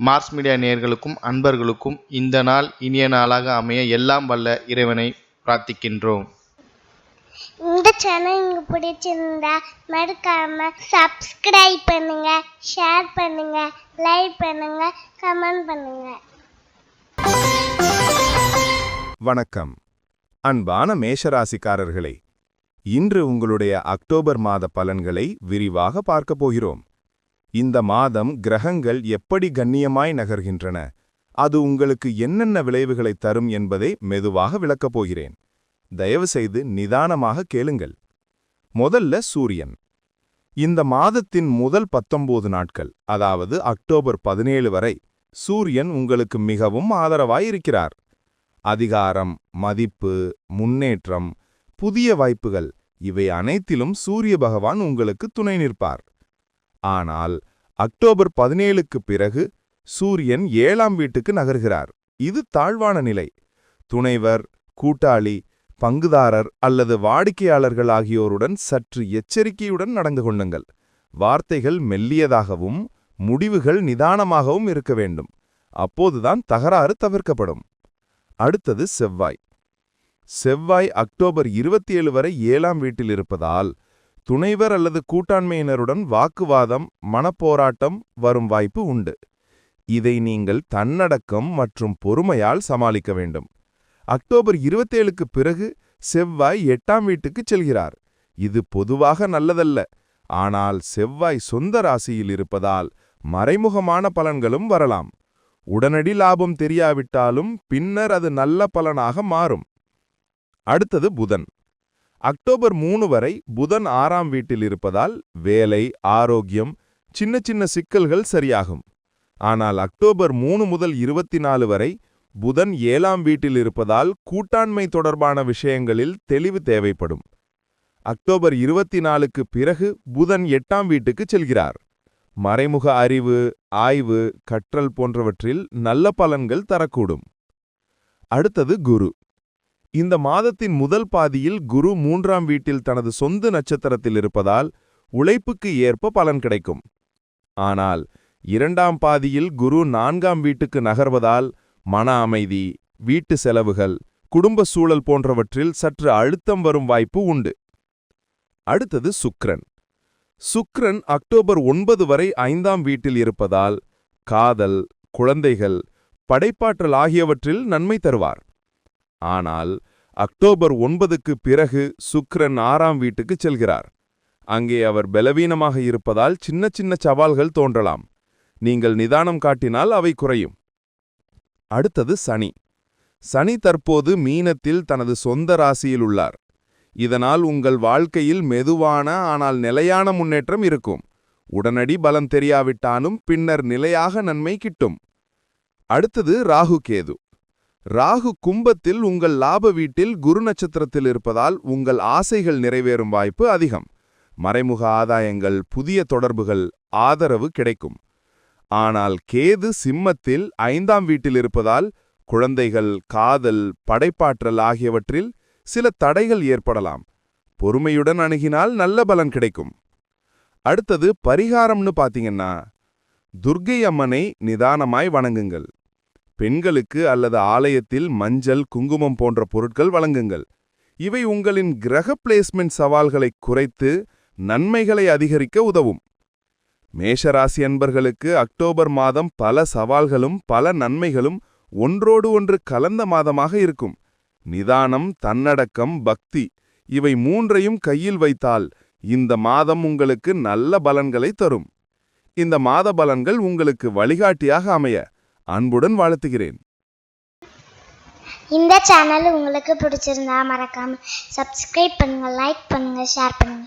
Mars media நேயர்களுக்கும் அன்பர்களுக்கும் இந்த நாள் இனிய நாளாக அமைய எல்லாம் வல்ல இறைவனை பிரார்த்திக்கின்றோம். இந்த சேனல் உங்களுக்கு பிடிச்சிருந்தா மறக்காம சப்ஸ்கிரைப் பண்ணுங்க ஷேர் பண்ணுங்க லைக் பண்ணுங்க கமெண்ட் பண்ணுங்க. வணக்கம். அன்பான மேஷராசிக்காரர்களே இன்று உங்களுடைய அக்டோபர் மாத பலன்களை விரிவாக பார்க்கப் போகிறோம். இந்த மாதம் கிரகங்கள் எப்படி கண்ணியமாய் நகர்கின்றன? அது உங்களுக்கு என்னென்ன விளைவுகளை தரும் என்பதை மெதுவாக விளக்கப் போகிறேன். தயவுசெய்து நிதானமாக கேளுங்கள். முதல்ல சூரியன். இந்த மாதத்தின் முதல் பத்தொன்பது நாட்கள் அதாவது அக்டோபர் பதினேழு வரை சூரியன் உங்களுக்கு மிகவும் ஆதரவாய் இருக்கிறார். அதிகாரம் மதிப்பு முன்னேற்றம் புதிய வாய்ப்புகள் இவை அனைத்திலும் சூரிய பகவான் உங்களுக்கு துணை நிற்பார். ஆனால் அக்டோபர் பதினேழுக்கு பிறகு சூரியன் ஏழாம் வீட்டுக்கு நகர்கிறார். இது தாழ்வான நிலை. துணைவர் கூட்டாளி பங்குதாரர் அல்லது வாடிக்கையாளர்கள் ஆகியோருடன் சற்று எச்சரிக்கையுடன் நடந்து கொள்ளுங்கள். வார்த்தைகள் மெல்லியதாகவும் முடிவுகள் நிதானமாகவும் இருக்க வேண்டும். அப்போதுதான் தகராறு தவிர்க்கப்படும். அடுத்தது செவ்வாய். செவ்வாய் அக்டோபர் இருபத்தி ஏழு வரை ஏழாம் வீட்டில் இருப்பதால் துணைவர் அல்லது கூட்டாண்மையினருடன் வாக்குவாதம் மனப்போராட்டம் வரும் வாய்ப்பு உண்டு. இதை நீங்கள் தன்னடக்கம் மற்றும் பொறுமையால் சமாளிக்க வேண்டும். அக்டோபர் இருபத்தேழுக்கு பிறகு செவ்வாய் எட்டாம் வீட்டுக்குச் செல்கிறார். இது பொதுவாக நல்லதல்ல. ஆனால் செவ்வாய் சொந்த ராசியில் இருப்பதால் மறைமுகமான பலன்களும் வரலாம். உடனடி லாபம் தெரியாவிட்டாலும் பின்னர் அது நல்ல பலனாக மாறும். அடுத்தது புதன். அக்டோபர் மூணு வரை புதன் ஆறாம் வீட்டில் இருப்பதால் வேலை ஆரோக்கியம் சின்ன சின்ன சிக்கல்கள் சரியாகும். ஆனால் அக்டோபர் மூணு முதல் இருபத்தி நாலு வரை புதன் ஏழாம் வீட்டில் இருப்பதால் கூட்டாண்மை தொடர்பான விஷயங்களில் தெளிவு தேவைப்படும். அக்டோபர் இருபத்தி நாலுக்கு பிறகு புதன் எட்டாம் வீட்டுக்கு செல்கிறார். மறைமுக அறிவு ஆய்வு கற்றல் போன்றவற்றில் நல்ல பலன்கள் தரக்கூடும். அடுத்தது குரு. இந்த மாதத்தின் முதல் பாதியில் குரு மூன்றாம் வீட்டில் தனது சொந்த நட்சத்திரத்தில் இருப்பதால் உழைப்புக்கு ஏற்ப பலன் கிடைக்கும். ஆனால் இரண்டாம் பாதியில் குரு நான்காம் வீட்டுக்கு நகர்வதால் மன அமைதி வீட்டு செலவுகள் குடும்ப சூழல் போன்றவற்றில் சற்று அழுத்தம் வரும் வாய்ப்பு உண்டு. அடுத்தது சுக்ரன். சுக்ரன் அக்டோபர் ஒன்பது வரை ஐந்தாம் வீட்டில் இருப்பதால் காதல் குழந்தைகள் படைப்பாற்றல் ஆகியவற்றில் நன்மை தருவார். ஆனால் அக்டோபர் ஒன்பதுக்கு பிறகு சுக்ரன் ஆறாம் வீட்டுக்கு செல்கிறார். அங்கே அவர் பலவீனமாக இருப்பதால் சின்ன சின்ன சவால்கள் தோன்றலாம். நீங்கள் நிதானம் காட்டினால் அவை குறையும். அடுத்தது சனி. சனி தற்போது மீனத்தில் தனது சொந்த ராசியில் உள்ளார். இதனால் உங்கள் வாழ்க்கையில் மெதுவான ஆனால் நிலையான முன்னேற்றம் இருக்கும். உடனடி பலம் தெரியாவிட்டாலும் பின்னர் நிலையாக நன்மை கிட்டும். அடுத்தது ராகு கேது. ராகு கும்பத்தில் உங்கள் லாப வீட்டில் குரு நட்சத்திரத்தில் இருப்பதால் உங்கள் ஆசைகள் நிறைவேறும் வாய்ப்பு அதிகம். மறைமுக ஆதாயங்கள் புதிய தொடர்புகள் ஆதரவு கிடைக்கும். ஆனால் கேது சிம்மத்தில் ஐந்தாம் வீட்டில் இருப்பதால் குழந்தைகள் காதல் படைப்பாற்றல் ஆகியவற்றில் சில தடைகள் ஏற்படலாம். பொறுமையுடன் அணுகினால் நல்ல பலன் கிடைக்கும். அடுத்தது பரிகாரம்னு பாத்தீங்கன்னா துர்கை அம்மனை நிதானமாய் வணங்குங்கள். பெண்களுக்கு அல்லது ஆலயத்தில் மஞ்சள் குங்குமம் போன்ற பொருட்கள் வழங்குங்கள். இவை உங்களின் கிரக பிளேஸ்மெண்ட் சவால்களை குறைத்து நன்மைகளை அதிகரிக்க உதவும். மேஷராசி அன்பர்களுக்கு அக்டோபர் மாதம் பல சவால்களும் பல நன்மைகளும் ஒன்றோடு ஒன்று கலந்த மாதமாக இருக்கும். நிதானம் தன்னடக்கம் பக்தி இவை மூன்றையும் கையில் வைத்தால் இந்த மாதம் உங்களுக்கு நல்ல பலன்களை தரும். இந்த மாத பலன்கள் உங்களுக்கு வழிகாட்டியாக அமைய அன்புடன் வாழ்த்துகிறேன். இந்த சேனல் உங்களுக்கு பிடிச்சிருந்தா மறக்காம சப்ஸ்கிரைப் பண்ணுங்க லைக் பண்ணுங்க ஷேர் பண்ணுங்க.